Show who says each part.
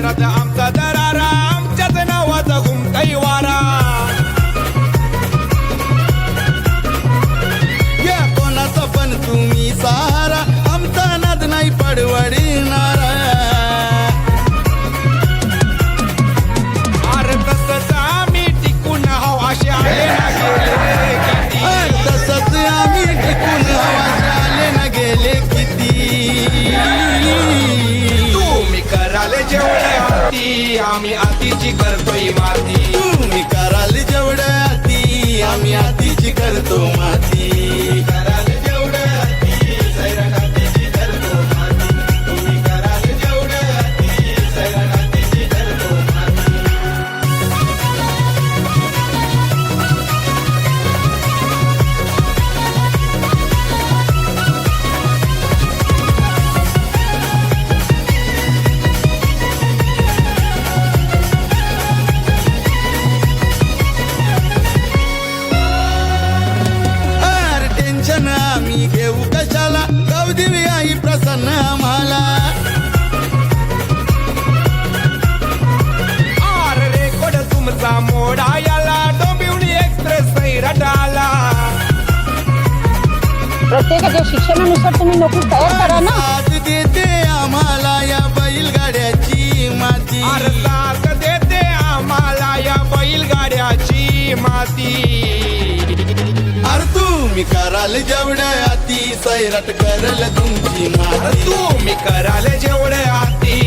Speaker 1: मित्राचा आमचा दरारा आमच्याच नावाचा घुमताई वारा.
Speaker 2: या कोणाचा पण तुम्ही सहारा आमचा नाद नाही पडवडणार
Speaker 1: आर तसंच आम्ही टिकून हाव अशा आले
Speaker 2: तसंच आम्ही टिकून हाव अशा आले ना गेले किती
Speaker 1: Yo आम्ही आतीची करतोय माती.
Speaker 3: प्रत्येकाच्या शिक्षणानुसार तुम्ही नोकरी तयार करा ना.
Speaker 2: देते आम्हाला या बैलगाड्याची माती.
Speaker 1: साथ देते आम्हाला या बैलगाड्याची माती.
Speaker 2: अरे तुम्ही कराल जेवढं आती सैराट करल तुमची माती.
Speaker 1: तुम्ही कराल जेवढे आती